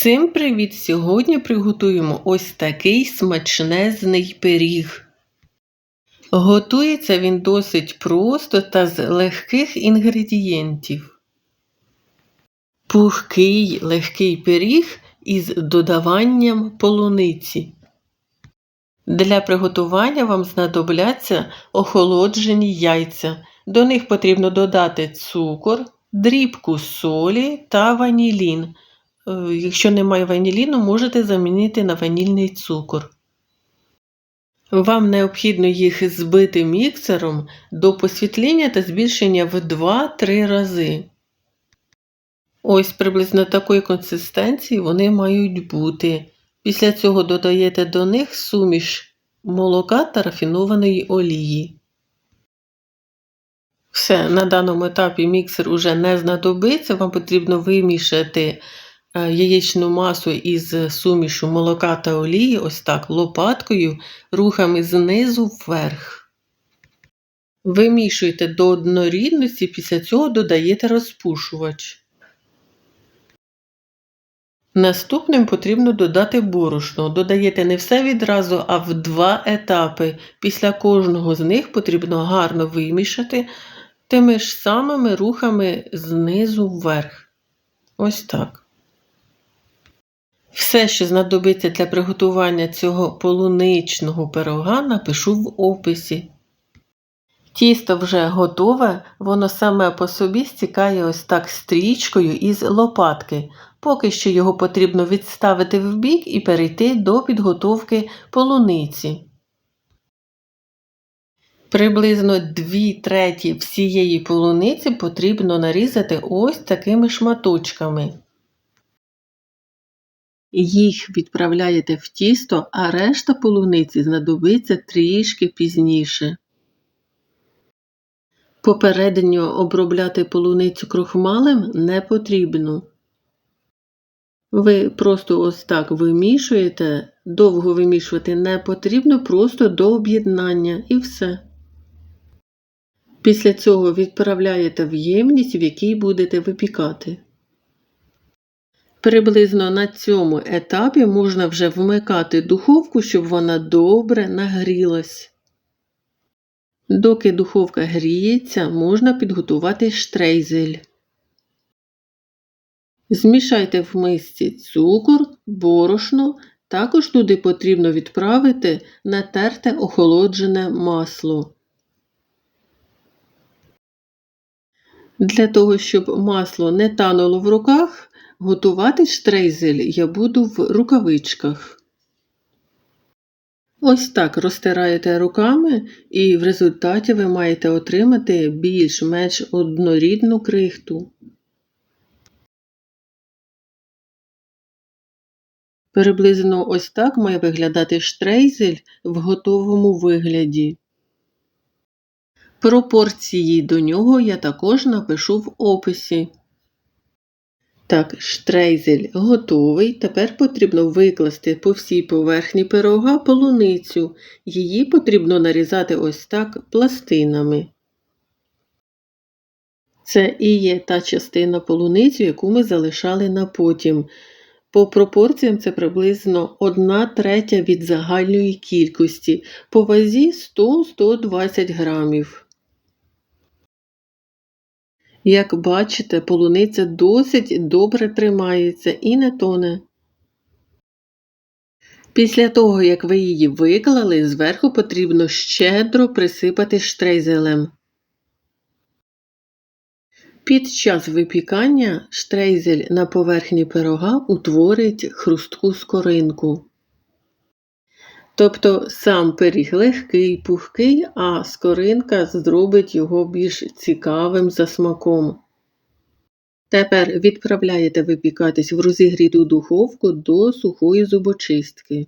Всім привіт! Сьогодні приготуємо ось такий смачнезний пиріг. Готується він досить просто та з легких інгредієнтів. Пухкий легкий пиріг із додаванням полуниці. Для приготування вам знадобляться охолоджені яйця. До них потрібно додати цукор, дрібку солі та ванілін. Е, Якщо немає ваніліну, можете замінити на ванільний цукор. Вам необхідно їх збити міксером до посвітління та збільшення в 2-3 рази. Ось приблизно такої консистенції вони мають бути. Після цього додаєте до них суміш молока та рафінованої олії. Все, на даному етапі міксер уже не знадобиться, вам потрібно вимішати яєчну масу із сумішу молока та олії, ось так, лопаткою, рухами знизу вверх. Вимішуйте до однорідності, після цього додаєте розпушувач. Наступним потрібно додати борошно. Додаєте не все відразу, а в два етапи. Після кожного з них потрібно гарно вимішати тими ж самими рухами знизу вверх. Ось так. Все, що знадобиться для приготування цього полуничного пирога, напишу в описі. Тісто вже готове, воно саме по собі стікає ось так стрічкою із лопатки. Поки що його потрібно відставити в бік і перейти до підготовки полуниці. Приблизно 2 треті всієї полуниці потрібно нарізати ось такими шматочками. Їх відправляєте в тісто, а решта полуниці знадобиться трішки пізніше. Попередньо обробляти полуницю крохмалем не потрібно. Ви просто ось так вимішуєте, довго вимішувати не потрібно, просто до об'єднання і все. Після цього відправляєте в ємність, в якій будете випікати. Приблизно на цьому етапі можна вже вмикати духовку, щоб вона добре нагрілась. Доки духовка гріється, можна підготувати штрейзель. Змішайте в мисці цукор, борошно, також туди потрібно відправити натерте охолоджене масло. Для того, щоб масло не тануло в руках, готувати штрейзель я буду в рукавичках. Ось так розтираєте руками, і в результаті ви маєте отримати більш-менш однорідну крихту. Приблизно ось так має виглядати штрейзель в готовому вигляді. Пропорції до нього я також напишу в описі. Так, штрейзель готовий. Тепер потрібно викласти по всій поверхні пирога полуницю. Її потрібно нарізати ось так пластинами. Це і є та частина полуниці, яку ми залишали на потім. По пропорціям це приблизно 1 третя від загальної кількості, по вазі 100-120 грамів. Як бачите, полуниця досить добре тримається і не тоне. Після того, як ви її виклали, зверху потрібно щедро присипати штрейзелем. Під час випікання штрейзель на поверхні пирога утворить хрустку скоринку. Тобто сам пиріг легкий, пухкий, а скоринка зробить його більш цікавим за смаком. Тепер відправляєте випікатись в розігріту духовку до сухої зубочистки.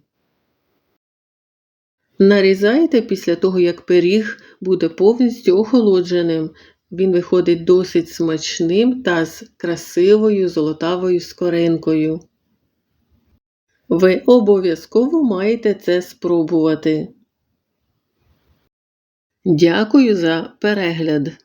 Нарізаєте після того, як пиріг буде повністю охолодженим. Він виходить досить смачним та з красивою золотавою скоринкою. Ви обов'язково маєте це спробувати. Дякую за перегляд!